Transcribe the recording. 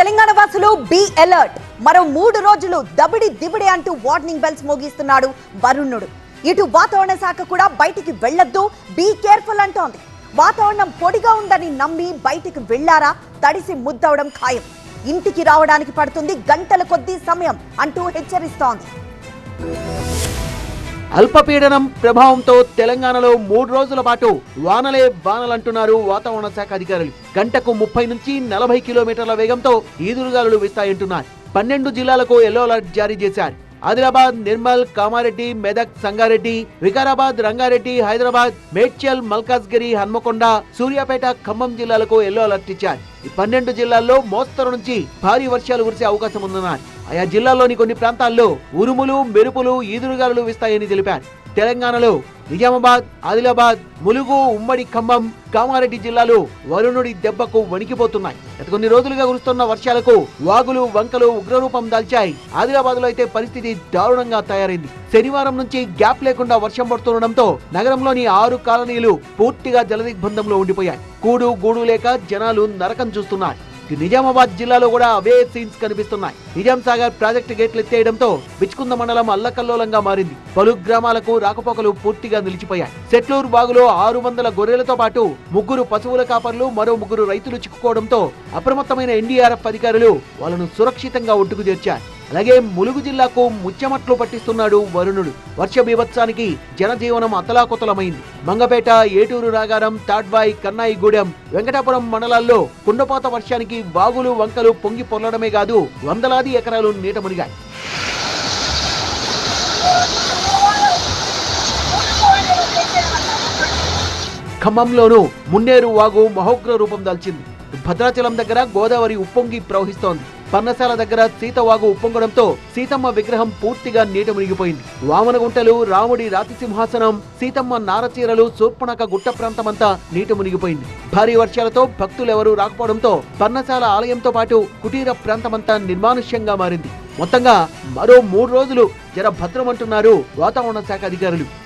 తెలంగాణ వాసులు be alert. మరో మూడు రోజులు దబిడి దిబిడి అంటూ వార్నింగ్ బెల్స్ మోగిస్తున్నాడు వరుణుడు. ఇటు వాతావరణ శాఖ కూడా బయటికి వెళ్ళొద్దు బీ కేర్ఫుల్ అంటోంది. వాతావరణం పొడిగా ఉందని నమ్మి బయటికి వెళ్ళారా తడిసి ముద్దవడం ఖాయం. ఇంటికి రావడానికి పడుతుంది గంటల కొద్దీ సమయం అంటూ హెచ్చరిస్తోంది. అల్పపీడనం ప్రభావంతో తెలంగాణలో మూడు రోజుల పాటు వానలే వానలంటున్నారు వాతావరణ శాఖ అధికారులు. గంటకు ముప్పై నుంచి నలభై కిలోమీటర్ల వేగంతో ఈదురుగాలులు వీస్తాయంటున్నారు పన్నెండు జిల్లాలకు ఎల్లో అలర్ట్ జారీ చేశారు. ఆదిలాబాద్ నిర్మల్ కామారెడ్డి మెదక్ సంగారెడ్డి వికారాబాద్ రంగారెడ్డి హైదరాబాద్ మేడ్చల్ మల్కాజ్గిరి హన్మకొండ సూర్యాపేట ఖమ్మం జిల్లాలకు ఎల్లో అలర్ట్ ఇచ్చారు. ఈ పన్నెండు జిల్లాల్లో మోస్తరు నుంచి భారీ వర్షాలు కురిసే అవకాశం ఉందన్నారు. ఆయా జిల్లాల్లోని కొన్ని ప్రాంతాల్లో ఉరుములు మెరుపులు ఈదురుగాలు వీస్తాయని తెలిపారు. తెలంగాణలో నిజామాబాద్ ఆదిలాబాద్ ములుగు ఉమ్మడి ఖమ్మం కామారెడ్డి జిల్లాలు వరుణుడి దెబ్బకు వణికిపోతున్నాయి. గత కొన్ని రోజులుగా కురుస్తున్న వర్షాలకు వాగులు వంకలు ఉగ్రరూపం దాల్చాయి. ఆదిలాబాద్లో అయితే పరిస్థితి దారుణంగా తయారైంది. శనివారం నుంచి గ్యాప్ లేకుండా వర్షం పడుతుండటంతో నగరంలోని ఆరు కాలనీలు పూర్తిగా జలదిగ్బంధంలో ఉండిపోయాయి. కూడు గూడు లేక జనాలు నరకం చూస్తున్నారు. నిజామాబాద్ జిల్లాలో కూడా అవే సీన్స్ కనిపిస్తున్నాయి. నిజాం సాగర్ ప్రాజెక్టు గేట్లు ఎత్తేయడంతో బిచ్చుకుంద మండలం అల్లకల్లోలంగా మారింది. పలు గ్రామాలకు రాకపోకలు పూర్తిగా నిలిచిపోయాయి. సెట్లూరు బాగులో ఆరు వందల గొర్రెలతో పాటు ముగ్గురు పశువుల కాపర్లు మరో ముగ్గురు రైతులు చిక్కుకోవడంతో అప్రమత్తమైన ఎన్డీఆర్ఎఫ్ అధికారులు వాళ్ళను సురక్షితంగా ఒట్టుకు చేర్చారు. అలాగే ములుగు జిల్లాకు ముచ్చమట్లు పట్టిస్తున్నాడు వరుణుడు. వర్ష బీభత్సానికి జనజీవనం అతలాకుతలమైంది. మంగపేట ఏటూరు రాగారం తాడ్బాయ్ కన్నాయిగూడెం వెంకటాపురం మండలాల్లో కుండపోత వర్షానికి బాగులు వంకలు పొంగి పొర్లడమే కాదు వందలాది ఎకరాలు నీట మునిగాయి. ఖమ్మంలోనూ మున్నేరు వాగు మహోగ్ర రూపం దాల్చింది. భద్రాచలం దగ్గర గోదావరి ఉప్పొంగి ప్రవహిస్తోంది. పర్ణశాల దగ్గర సీతవాగు ఉప్పొంగడంతో సీతమ్మ విగ్రహం పూర్తిగా నీట మునిగిపోయింది. వామనగుంటలు రాముడి రాతి సింహాసనం సీతమ్మ నారచీరలు శూర్పణక గుట్ట ప్రాంతమంతా నీట మునిగిపోయింది. భారీ వర్షాలతో భక్తులెవరూ రాకపోవడంతో పర్ణశాల ఆలయంతో పాటు కుటీర ప్రాంతమంతా నిర్మానుష్యంగా మారింది. మొత్తంగా మరో మూడు రోజులు జర భద్రమంటున్నారు వాతావరణ శాఖ అధికారులు.